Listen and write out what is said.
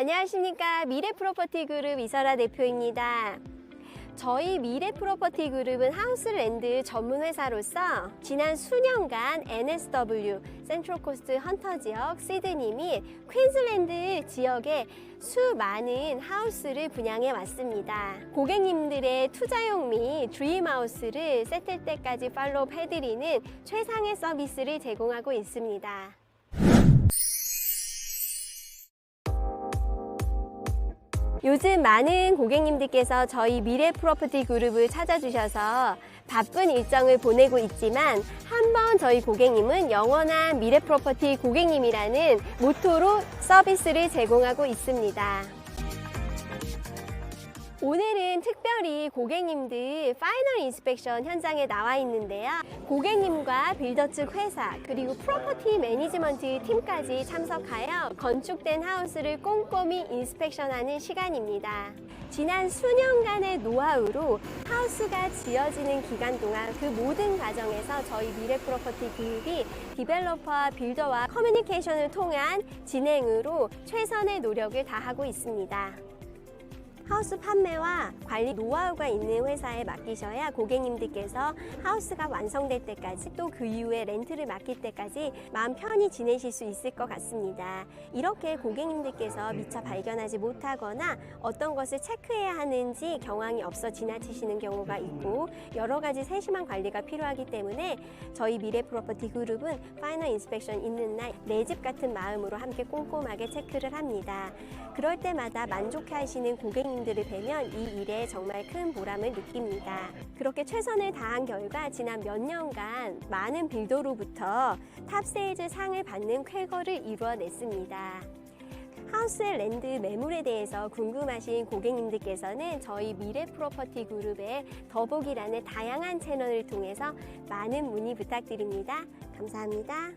안녕하십니까. 미래 프로퍼티 그룹 이설아 대표입니다. 저희 미래 프로퍼티 그룹은 하우스랜드 전문 회사로서 지난 수년간 NSW 센트럴 코스트 헌터 지역 시드니 및 퀸즐랜드 지역에 수많은 하우스를 분양해 왔습니다. 고객님들의 투자용 및 드림하우스를 세틀 때까지 팔로우 해드리는 최상의 서비스를 제공하고 있습니다. 요즘 많은 고객님들께서 저희 미래 프로퍼티 그룹을 찾아주셔서 바쁜 일정을 보내고 있지만 한번 저희 고객님은 영원한 미래 프로퍼티 고객님이라는 모토로 서비스를 제공하고 있습니다. 오늘은 특별히 고객님들 파이널 인스펙션 현장에 나와 있는데요. 고객님과 빌더 측 회사 그리고 프로퍼티 매니지먼트 팀까지 참석하여 건축된 하우스를 꼼꼼히 인스펙션하는 시간입니다. 지난 수년간의 노하우로 하우스가 지어지는 기간 동안 그 모든 과정에서 저희 미래 프로퍼티 그룹이 디벨로퍼와 빌더와 커뮤니케이션을 통한 진행으로 최선의 노력을 다하고 있습니다. 하우스 판매와 관리 노하우가 있는 회사에 맡기셔야 고객님들께서 하우스가 완성될 때까지 또 그 이후에 렌트를 맡길 때까지 마음 편히 지내실 수 있을 것 같습니다. 이렇게 고객님들께서 미처 발견하지 못하거나 어떤 것을 체크해야 하는지 경황이 없어 지나치시는 경우가 있고 여러 가지 세심한 관리가 필요하기 때문에 저희 미래 프로퍼티 그룹은 파이널 인스펙션 있는 날 내 집 같은 마음으로 함께 꼼꼼하게 체크를 합니다. 그럴 때마다 만족해 하시는 고객님 들을 뵈면 이 일에 정말 큰 보람을 느낍니다. 그렇게 최선을 다한 결과 지난 몇 년간 많은 빌더로부터 탑세일즈 상을 받는 쾌거를 이루어냈습니다. 하우스 랜드 매물에 대해서 궁금하신 고객님들께서는 저희 미래 프로퍼티 그룹의 더보기란의 다양한 채널을 통해서 많은 문의 부탁드립니다. 감사합니다.